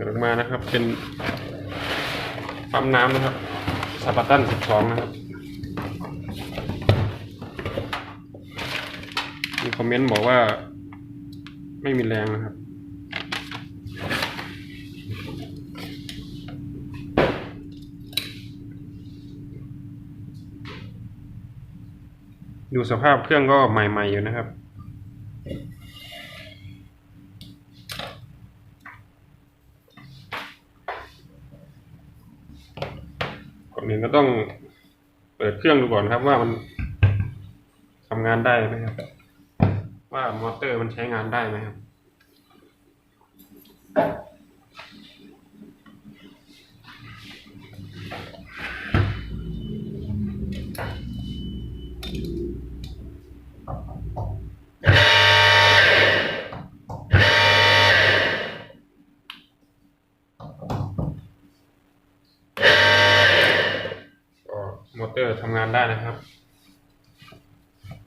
ปิดออกมานะครับ เป็นปั๊มน้ำนะครับสปาร์ตันสิบสองนะครับ มีคอมเมนต์บอกว่า ไม่มีแรงนะครับดูสภาพเครื่องก็ใหม่ ๆ อยู่นะครับ ก็ต้องเปิดเครื่องดูก่อนครับ ว่ามันทำงานได้ไหมครับ ว่ามอเตอร์มันใช้งานได้ไหมครับ อร์ทำงานได้นะครับ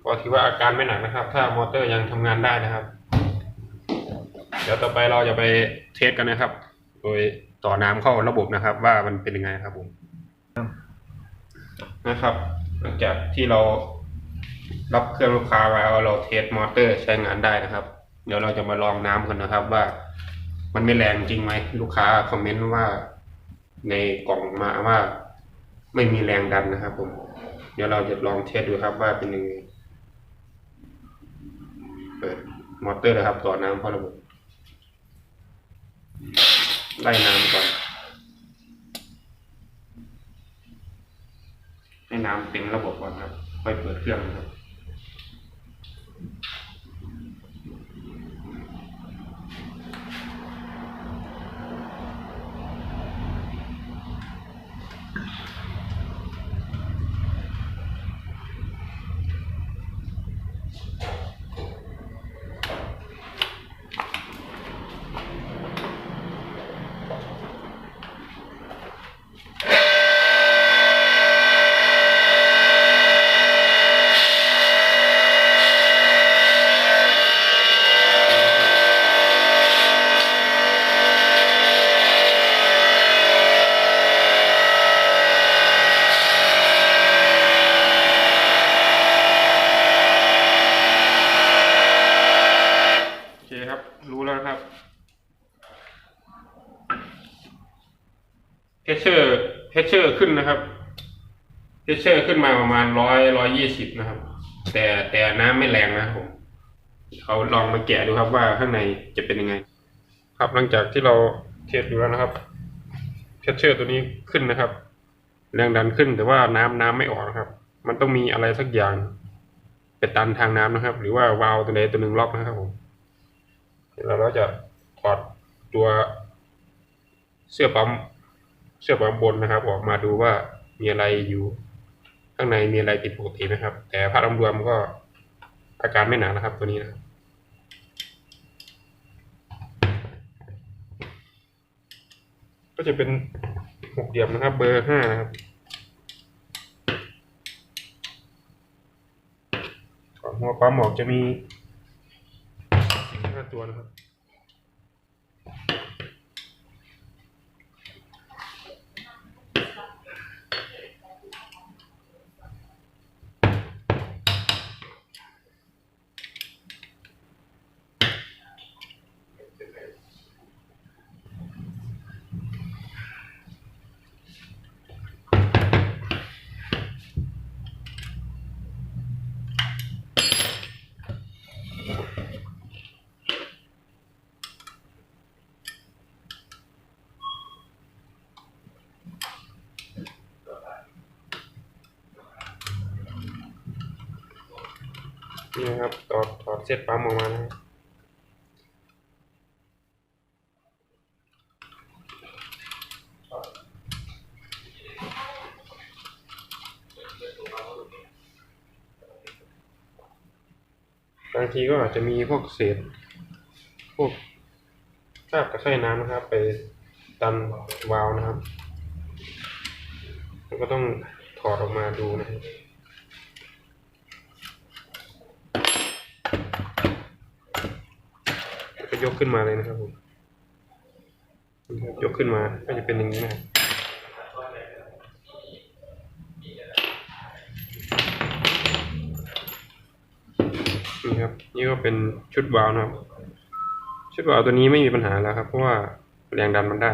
ก็ถือว่าอาการไม่หนักนะครับ ถ้ามอเตอร์ยังทำงานได้นะครับ เดี๋ยวต่อไปเราจะไปเทสกันนะครับ โดยต่อน้ำเข้าระบบนะครับ ว่ามันเป็นยังไงครับผมนะครับหลังจากที่เรารับเครื่องลูกค้าไว้เราเทสมอเตอร์ใช้งานได้นะครับ เดี๋ยวเราจะมาลองน้ำกันนะครับ ว่ามันไม่แรงจริงไหมลูกค้าคอมเมนต์ว่าในกล่องมาว่า ไม่มีแรงดันนะครับผม เดี๋ยวเราจะลองเทสดูครับว่าเป็นยังไง เปิดมอเตอร์นะครับต่อน้ำเข้าระบบไล่น้ำก่อน ให้น้ำเต็มระบบก่อนครับ ค่อยเปิดเครื่องนะครับ โอเคค รู้แล้วนะครับเพชเชอร์เพชเชอร์ขึ้นนะครับเพชเชอร์ขึ้นมาประมาณร้อยร้อยยี่สิบนะครับ แต่แต่น้ำไม่แรงนะครับผมเขาลองมาแกะดูครับว่าข้างในจะเป็นยังไง ครับหลังจากที่เราเทสดูแล้วนะครับเพชเชอร์ตัวนี้ขึ้นนะครับ แรงดันขึ้นแต่ว่าน้ำน้ำไม่ออกนะครับ มันต้องมีอะไรสักอย่างไปตันทางน้ำนะครับ หรือว่าวาล์วตัวใดตัวหนึ่งล็อกนะครับผม เดี๋ยวเราจะถอดตัวเสื้อปั๊มเสื้อปั๊มบนนะครับ ออกมาดูว่ามีอะไรอยู่ข้างในมีอะไรผิดปกตินะครับ แต่ภาพรวมก็อาการไม่หนักนะครับ ตัวนี้นะครับก็จะเป็นหกเหลี่ยมนะครับ เบอร์ห้านะครับก่อนหัวปั๊มออกจะมี สี่ นี่นะครับถอดถอดเส้นปั๊มออกมานะครับบางทีก็อาจจะมีพวกเศษพวกคราบตะไคร่น้ำนะครับ ไปตันวาล์วนะครับแล้วก็ต้องถอดออกมาดูนะครับ ก็ยก ขึ้นมาเลยนะครับผมยกขึ้นมาก็จะเป็นอย่างนี้นะครับนี่ครับ นี่ก็เป็นชุดวาล์วนะครับ ชุดวาล์วตัวนี้ไม่มีปัญหาแล้วครับ เพราะว่าแรงดันมันได้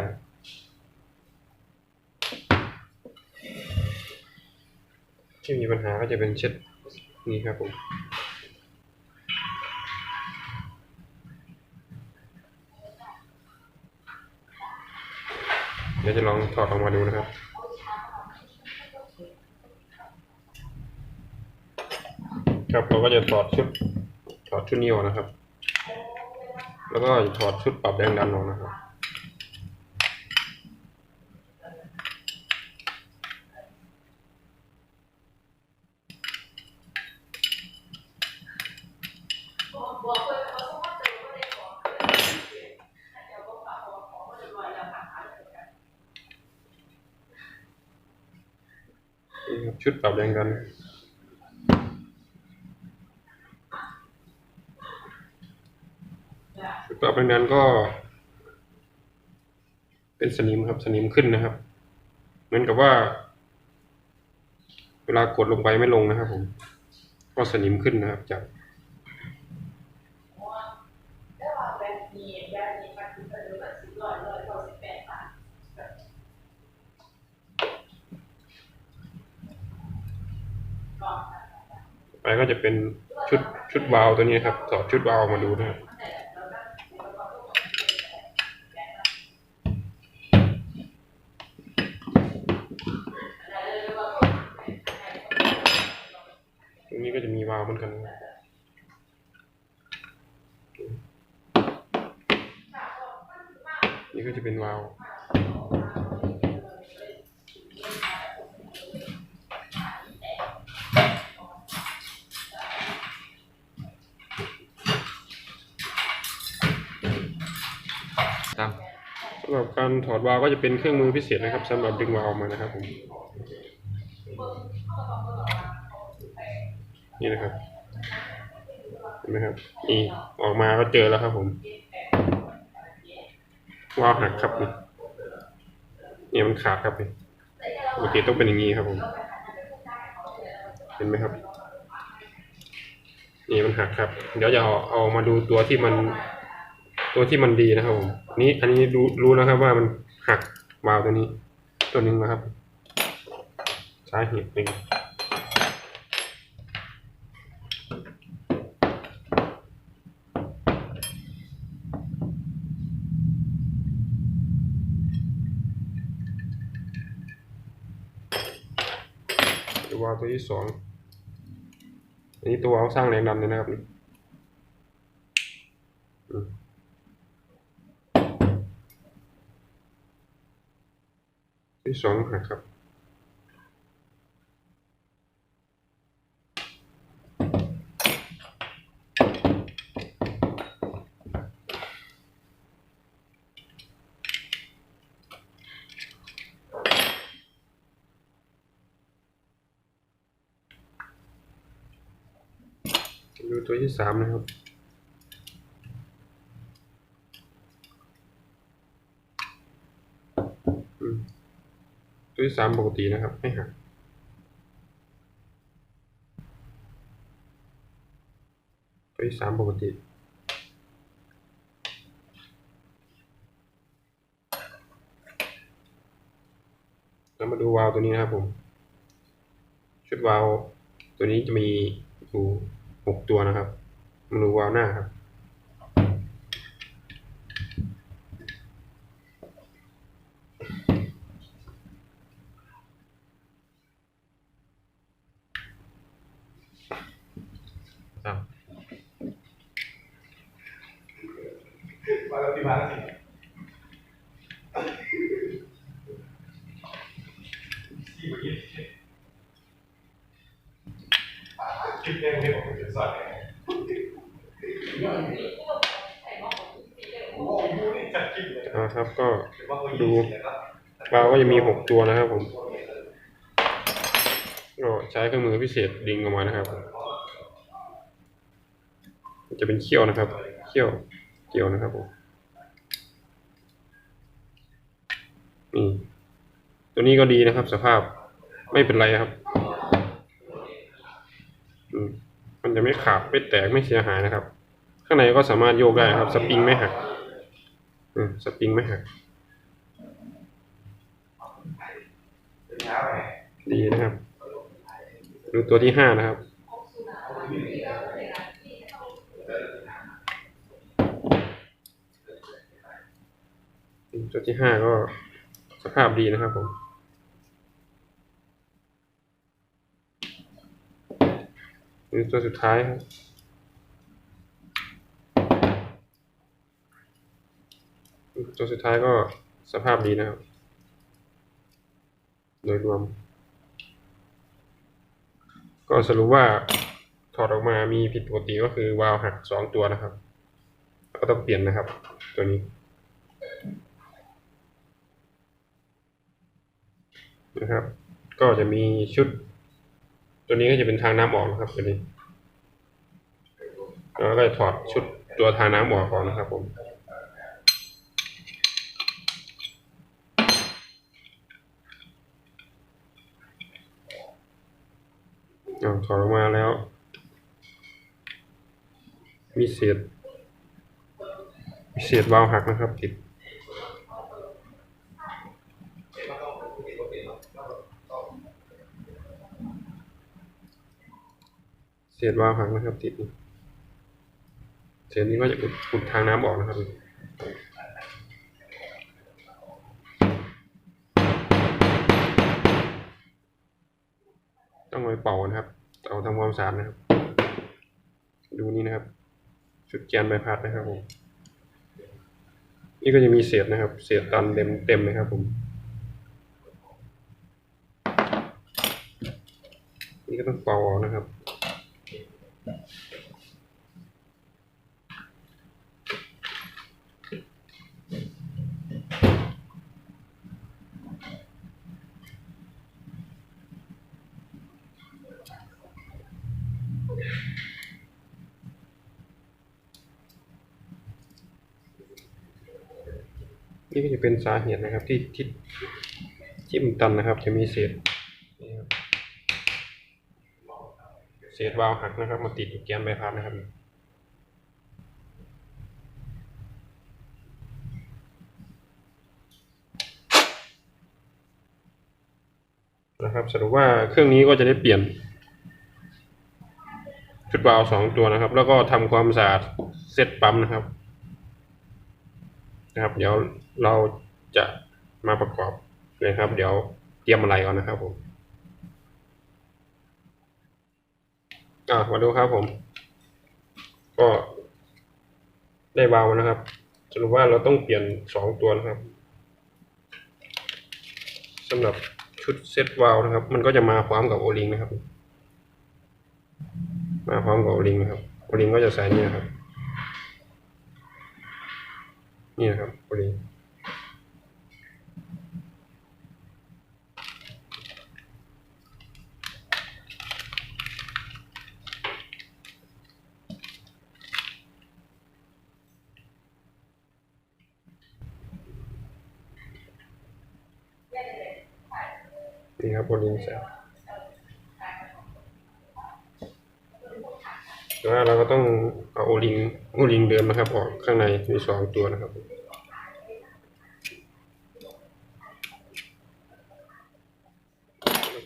ที่มีปัญหาก็จะเป็นเช็ดนี้ครับผม เดี๋ยวจะลองถอดออกมาดูนะครับครับเราก็จะถอดชุดถอดชุดนี้ออกนะครับ แล้วก็ถอดชุดปรับแรงดันออกนะครับ นี่ครับ ชุดปรับแรงดันชุดปรับแรงดันก็ เป็นสนิมครับสนิมขึ้นนะครับ เหมือนกับว่า เวลากดลงไปไม่ลงนะครับผม ก็สนิมขึ้นนะครับจาก ไป ก็จะเป็นชุดชุดวาล์วตัวนี้ครับถอดชุดวาล์วมาดูนะครับตรงนี้ก็จะมีวาล์วเหมือนกันนี่ก็จะเป็นวาล์วตามสำหรับ การถอดวาล์วก็จะเป็นเครื่องมือพิเศษนะครับสำหรับดึงวาล์วออกมานะครับผมนี่นะครับเห็นไหมครับนี่ออกมาก็เจอแล้วครับผมวาล์วหักครับนี่เนี่ยมันขาดครับนี่ปกติต้องเป็นอย่างนี้ครับผม เห็นไหมครับ นี่มันหักครับ เดี๋ยวจะเอาเอามาดูตัวที่มัน ตัวที่มันดีนะครับผม นี่อันนี้รู้รู้แล้วครับว่ามันหักวาล์วตัวนี้ ตัวหนึงนะครับสาเหตุหนึ่งตัววาล์วตัวที่สองอันนี้ตัววาล์วสร้างแรงดันเลยนะครับนี่อืม ที่สองนะครับดูตัวที่สามนะครับ อืม ตัวที่สามปกตินะครับ ไม่หักตัวที่สามปกติแล้วมาดูวาล์วตัวนี้นะครับผม ชุดวาล์วตัวนี้จะมีอยู่หกตัวนะครับ มาดูวาล์วหน้าครับ มาแล้วที่มาแล้วสิที่เมื่อกี้คลิปแรกที่ผมเป็นสอนเนี่ยโอ้โหนี่จัดครับก็ดูยิงนะครับวาก็จะมีหกตัวนะครับผมก็ใช้เครื่องมือพิเศษดึงออกมานะครับ จะเป็นเขี้ยวนะครับ เขี้ยวเกี่ยวนะครับผม นี่ตัวนี้ก็ดีนะครับ สภาพไม่เป็นไรครับอืมมันจะไม่ขาดไม่แตกไม่เสียหายนะครับ ข้างในก็สามารถโยกได้ครับ สปริงไม่หักอืมสปริงไม่หักดีนะครับดูตัวที่ห้านะครับตัวที่ห้าก็ ภาพดีนะครับผมนี่ตัวสุดท้ายครับตัวสุดท้ายก็สภาพดีนะครับ โดยรวม ก็สรุปว่าถอดออกมามีผิดปกติก็คือวาล์วหักสองตัวนะครับ ก็ต้องเปลี่ยนนะครับ ตัวนี้ นะครับ ก็จะมีชุด ตัวนี้ก็จะเป็นทางน้ำออกนะครับตัวนี้แล้วก็จะถอดชุดตัวทางน้ำออกก่อนนะครับผมอถอดออกมาแล้ว มีเศษมีเศษวาล์วหักนะครับติด เศษวาล์วหักนะครับ ติดเศษนี้ก็จะอุดอุดทางน้ำออกนะครับต้องไปเป่านะครับ เอาทำความสะอาดนะครับ ดูนี่นะครับ ชุดแกนใบพัดนะครับผม นี่ก็จะมีเศษนะครับ เศษตันเต็มเต็มเลยครับผม นี่ก็ต้องเป่าออกนะครับ นี่ก็จะเป็นสาเหตุนะครับที่ที่ที่มันตันนะครับ จะมีเศษนี่ครับเศษวาล์วหักนะครับ มาติดอยู่แกนใบพัดนะครับนะครับสรุปว่าเครื่องนี้ก็จะได้เปลี่ยนชุดวาล์วสองตัวนะครับ แล้วก็ทำความสะอาดเซตปั๊มนะครับ นะครับ เดี๋ยวเราจะมาประกอบนะครับ เดี๋ยวเตรียมอะไรก่อนนะครับผม อ่ามาดูครับผม ก็ได้วาล์วนะครับ สรุปว่าเราต้องเปลี่ยนสองตัวนะครับสำหรับชุดเซตวาล์วนะครับ มันก็จะมาพร้อมกับโอลิงนะครับ มาพร้อมกับโอลิงนะครับโอลิงก็จะใส่นี่นะครับ นี่นะครับโอลิงนี่ ครับโอลิงใส่แต่ว่าเราก็ต้องเอาโอลิงโอลิงเดิมนะครับ ออกข้างในมีสองตัวนะครับ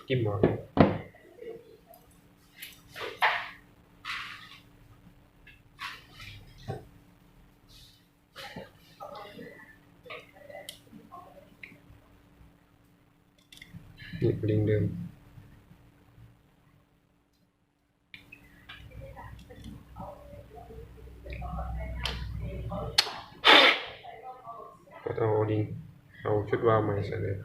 จิ้มหมอน นี่ลิงเดิมก็ต้องเอาลิงเอาชุดวาล์วใหม่ใส่เลย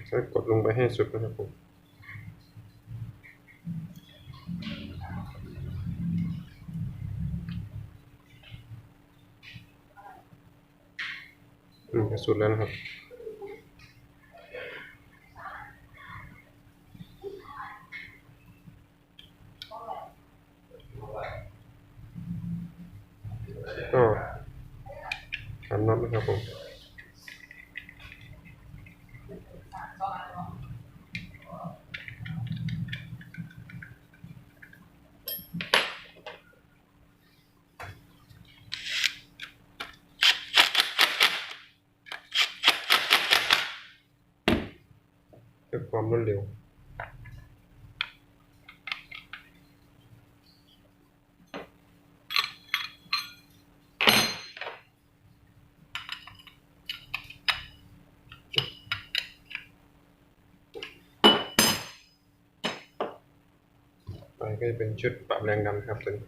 น ก็กดลงไปให้สุดนะครับผมอืมสุดแล้วนะครับก็ขันน็อตนะครับผม เพื่อความรวดเร็ว ไปก็จะเป็นชุดปรับแรงดันครับตัวนี้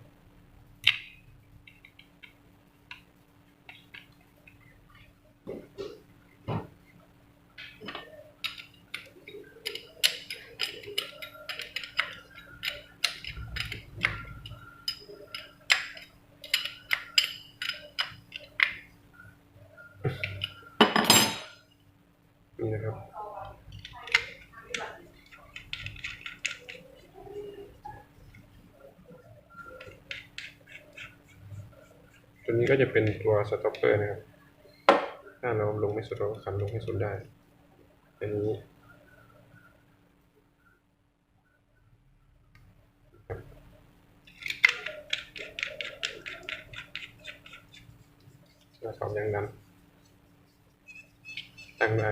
นี่นะครับ ตัวนี้ก็จะเป็น ตัวสต็อปเปอร์นะครับ ถ้าเราลงไม่สุดเราก็ขันลงให้สุดได้ อันนี้เราสอบอย่างนั้น ตั้งได้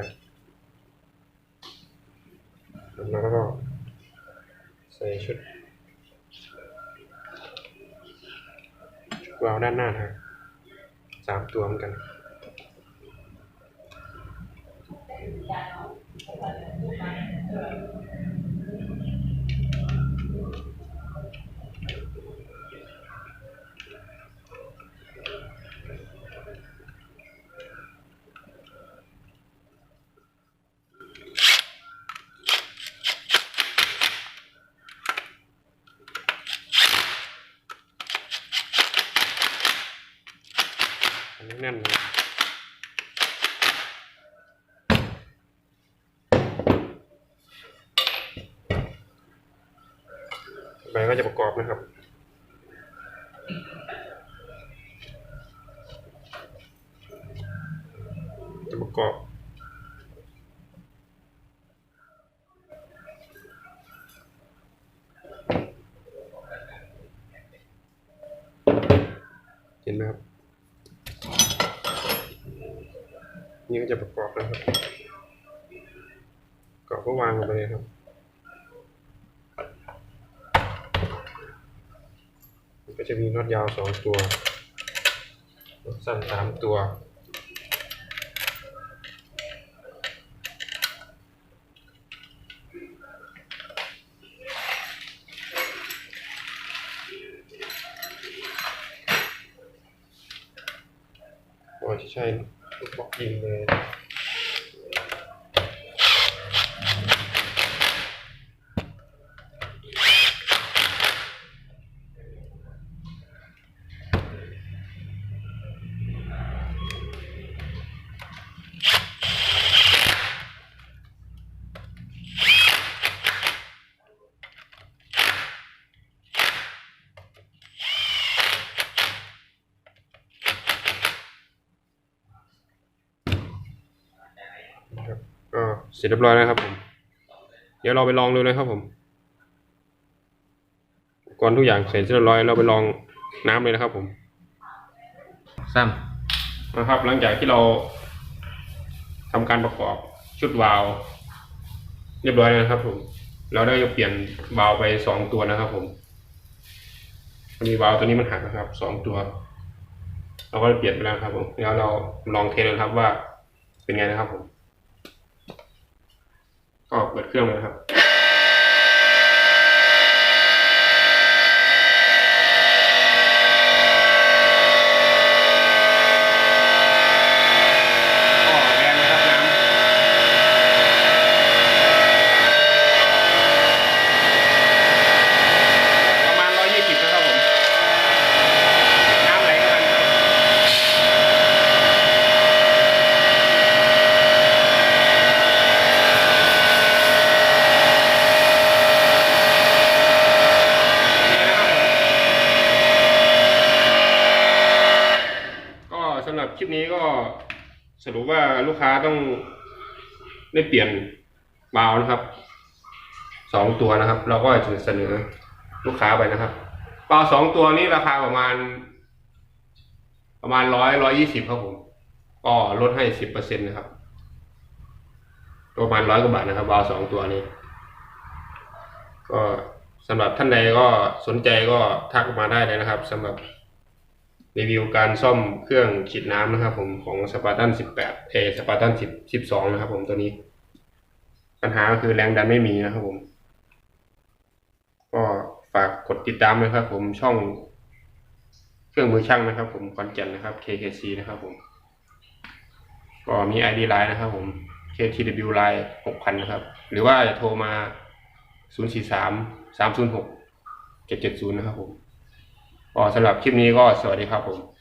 แล้วก็ใส่ชุดวาวด้านหน้านะครับามตัวเหมือนกัน แน่นเลยต่อไปก็จะประกอบนะครับจะประกอบเห็นไหมครับ นี่ก็จะประกอบนะครับประกอบก็วางลงไปเลยครับก็จะมีน็อตยาวสองตัวน็อตสั้นสามตัว ว่าจะใช่ลูกบล็อกยิงเลย นะครับก็เสร็จเรียบร้อยแล้วครับผม เดี๋ยวเราไปลองดูเลยครับผมอุปก่อนทุกอย่างเสร็จเรียบร้อยเราไปลองน้ำเลยนะครับ ผมซ้ำนะครับ หลังจากที่เราทำการประกอบชุดวาล์วเรียบร้อยแล้วนะครับ ผม เราได้เปลี่ยนวาล์วไปสองตัวนะครับ ผมพอดีวาล์วตัวนี้มันหักนะครับสองตัว เราก็เปลี่ยนไปแล้วครับ ผมแล้วเราลองเทสเลยครับว่าเป็นไงนะครับผม ก็เปิดเครื่องเลยนะครับ ก็แรงนะครับน้ำ คลิปนี้ก็ สรุปว่าลูกค้าต้องได้เปลี่ยนบาล์วนะครับสองตัวนะครับ เราก็จะเสนอลูกค้าไปนะครับบาล์วสองตัวนี้ราคาประมาณ ประมาณร้อยร้อยี่สิบครับผมก็ลดให้สิบเปอร์เซ็นต์นะครับ ประมาณร้อยกว่าบาทนะครับบาล์วสองตัวนี้ ก็สำหรับท่านใดก็สนใจก็ทักมาได้เลยนะครับสำหรับ รีวิวการซ่อมเครื่องฉีดน้ำนะครับ ผมของสปาร์ตัน18เอสปาร์ตัน10 12นะครับ ผมตัวนี้ ปัญหาก็คือแรงดันไม่มีนะครับ ผม ก็ฝากกดติดตามนะครับ ผมช่องเครื่องมือช่างนะครับ ผมคอนเจนนะครับ KKC นะครับ ผม ก็มี ID Line นะครับ ผม KTW Line 6,000 นะครับ หรือว่าจะโทรมา 043 306 770 นะครับผม ก็สำหรับคลิปนี้ก็สวัสดีครับผม